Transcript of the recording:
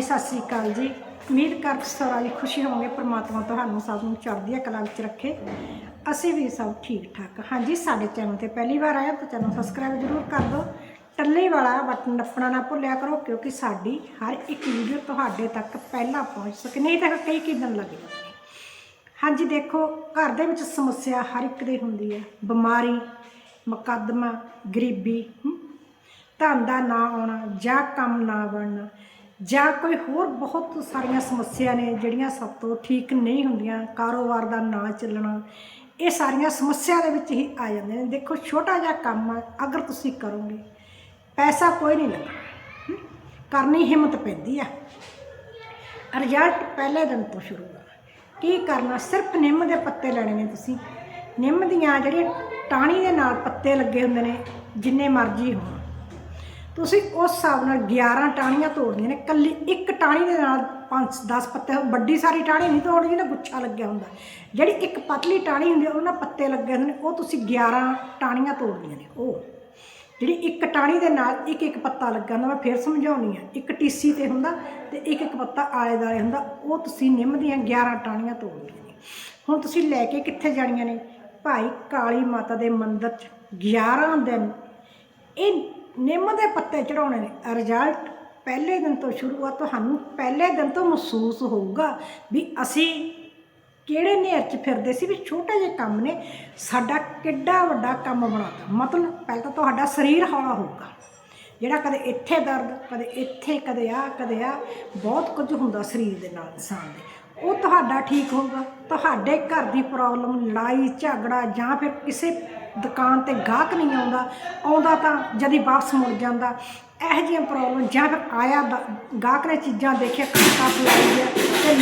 ਜੀ ਸਤਿ ਸ੍ਰੀ ਅਕਾਲ ਜੀ। ਉਮੀਦ ਕਰਕੇ ਸਾਰਾ ਜੀ ਖੁਸ਼ੀ ਹੋਵਾਂਗੇ ਪ੍ਰਮਾਤਮਾ ਤੁਹਾਨੂੰ ਸਭ ਨੂੰ ਚੜ੍ਹਦੀ ਕਲਾ ਵਿੱਚ ਰੱਖੇ। ਅਸੀਂ ਵੀ ਸਭ ਠੀਕ ਠਾਕ। ਹਾਂਜੀ ਸਾਡੇ ਚੈਨਲ ਤੇ ਪਹਿਲੀ ਵਾਰ ਆਇਆ ਤਾਂ ਚੈਨਲ ਸਬਸਕ੍ਰਾਈਬ ਜ਼ਰੂਰ ਕਰ ਦਿਓ। ਟੱਲੇ ਵਾਲਾ ਬਟਨ ਨੱਪਣਾ ਨਾ ਭੁੱਲਿਆ ਕਰੋ ਕਿਉਂਕਿ ਸਾਡੀ ਹਰ ਇੱਕ ਵੀਡੀਓ ਤੁਹਾਡੇ ਤੱਕ ਪਹਿਲਾਂ ਪਹੁੰਚ ਸਕੇ। ਨਹੀਂ ਤਾਂ ਕਈ ਕਈ ਲੱਗ ਜਾਂਦੇ ਹਾਂਜੀ ਦੇਖੋ ਘਰ ਦੇ ਵਿੱਚ ਸਮੱਸਿਆ ਹਰ ਇੱਕ ਦੀ ਹੁੰਦੀ ਹੈ। ਬਿਮਾਰੀ ਮੁਕੱਦਮਾ ਗਰੀਬੀ ਹਮ, ਧਨ ਦਾ ਨਾ ਆਉਣਾ ਜਾਂ ਕੰਮ ਨਾ ਬਣਨਾ। ਜਾਂ ਕੋਈ ਹੋਰ ਬਹੁਤ ਸਾਰੀਆਂ ਸਮੱਸਿਆ ਨੇ ਜਿਹੜੀਆਂ ਸਭ ਤੋਂ ਠੀਕ ਨਹੀਂ ਹੁੰਦੀਆਂ, ਕਾਰੋਬਾਰ ਦਾ ਨਾ ਚੱਲਣਾ, ਇਹ ਸਾਰੀਆਂ ਸਮੱਸਿਆ ਦੇ ਵਿੱਚ ਹੀ ਆ ਜਾਂਦੇ ਨੇ। ਦੇਖੋ, ਛੋਟਾ ਜਿਹਾ ਕੰਮ ਆ ਅਗਰ ਤੁਸੀਂ ਕਰੋਗੇ, ਪੈਸਾ ਕੋਈ ਨਹੀਂ ਲੱਗਦਾ ਕਰਨੀ ਹਿੰਮਤ ਪੈਂਦੀ ਆ। ਰਿਜ਼ਲਟ ਪਹਿਲੇ ਦਿਨ ਤੋਂ ਸ਼ੁਰੂ ਹੋਣਾ ਕੀ ਕਰਨਾ? ਸਿਰਫ ਨਿੰਮ ਦੇ ਪੱਤੇ ਲੈਣੇ ਨੇ ਤੁਸੀਂ। ਨਿੰਮ ਦੀਆਂ ਜਿਹੜੀਆਂ ਟਾਹਣੀ ਦੇ ਨਾਲ ਪੱਤੇ ਲੱਗੇ ਹੁੰਦੇ ਨੇ, ਜਿੰਨੇ ਮਰਜ਼ੀ ਹੋਣ। ਤੁਸੀਂ ਉਸ ਹਿਸਾਬ ਨਾਲ 11 ਟਾਹਣੀਆਂ ਤੋੜਨੀਆਂ ਨੇ ਕੱਲੀ ਇੱਕ ਟਾਹਣੀ ਦੇ ਨਾਲ 5 10 ਪੱਤੇ ਵੱਡੀ ਸਾਰੀ ਟਾਹਣੀ ਨਹੀਂ ਤੋੜਨੀ ਨਾ ਗੁੱਛਾ ਲੱਗਿਆ ਹੁੰਦਾ। ਜਿਹੜੀ ਇੱਕ ਪਤਲੀ ਟਾਹਣੀ ਹੁੰਦੀ ਉਹਨਾਂ ਪੱਤੇ ਲੱਗੇ ਹੁੰਦੇ ਨੇ, ਉਹ ਤੁਸੀਂ 11 ਟਾਹਣੀਆਂ ਤੋੜਨੀਆਂ ਨੇ, ਉਹ। ਜਿਹੜੀ ਇੱਕ ਟਾਹਣੀ ਦੇ ਨਾਲ ਇੱਕ ਇੱਕ ਪੱਤਾ ਲੱਗਾ ਹੁੰਦਾ, ਮੈਂ ਫੇਰ ਸਮਝਾਉਣੀ ਆ ਇੱਕ ਟੀਸੀ ਤੇ ਹੁੰਦਾ ਤੇ ਇੱਕ ਇੱਕ ਪੱਤਾ ਆਲੇ ਦਾਲੇ ਹੁੰਦਾ, ਉਹ ਤੁਸੀਂ ਨਿੰਮ ਦੀਆਂ 11 ਟਾਹਣੀਆਂ ਤੋੜਨੀਆਂ ਨੇ। ਹੁਣ ਤੁਸੀਂ ਲੈ ਕੇ ਕਿੱਥੇ ਜਾਣੀਆਂ ਨੇ? ਭਾਈ ਕਾਲੀ ਮਾਤਾ ਦੇ ਮੰਦਿਰ 'ਚ 11 ਦਿਨ, ਇਹ ਨਿੰਮ ਦੇ ਪੱਤੇ ਚੜਾਉਣੇ ਨੇ। ਰਿਜ਼ਲਟ ਪਹਿਲੇ ਦਿਨ ਤੋਂ ਸ਼ੁਰੂ ਆ। ਤੁਹਾਨੂੰ ਪਹਿਲੇ ਦਿਨ ਤੋਂ ਮਹਿਸੂਸ ਹੋਊਗਾ ਵੀ ਅਸੀਂ ਕਿਹੜੇ ਨੇਰ 'ਚ ਫਿਰਦੇ ਸੀ ਵੀ ਛੋਟੇ ਜਿਹੇ ਕੰਮ ਨੇ। ਸਾਡਾ ਕਿੱਡਾ ਵੱਡਾ ਕੰਮ ਬਣਾਤਾ। ਮਤਲਬ ਪਹਿਲਾਂ ਤਾਂ ਤੁਹਾਡਾ ਸਰੀਰ ਹੌਲਾ ਹੋਊਗਾ। ਜਿਹੜਾ ਕਦੇ ਇੱਥੇ ਦਰਦ, ਕਦੇ ਇੱਥੇ, ਕਦੇ ਆ ਕਦੇ ਆ ਬਹੁਤ ਕੁਝ ਹੁੰਦਾ ਸਰੀਰ ਦੇ ਨਾਲ ਇਨਸਾਨ ਦੇ। ਉਹ ਤੁਹਾਡਾ ਠੀਕ ਹੋਊਗਾ। ਤੁਹਾਡੇ ਘਰ ਦੀ ਪ੍ਰੋਬਲਮ ਲੜਾਈ, ਝਗੜਾ ਜਾਂ ਫਿਰ ਕਿਸੇ ਦੁਕਾਨ ਤੇ ਗਾਹਕ ਨਹੀਂ ਆਉਂਦਾ ਆਉਂਦਾ ਤਾਂ ਜਦੀ ਵਾਪਸ ਮੁੜ ਜਾਂਦਾ। ਇਹੋ ਜਿਹੀਆਂ ਪ੍ਰੋਬਲਮ ਜਾਂ ਫਿਰ ਆਇਆ ਗਾਹਕ ਨੇ ਚੀਜ਼ਾਂ ਦੇਖਿਆ ਖੱਟਾ ਪਲਾਈ ਹੈ ਤੇ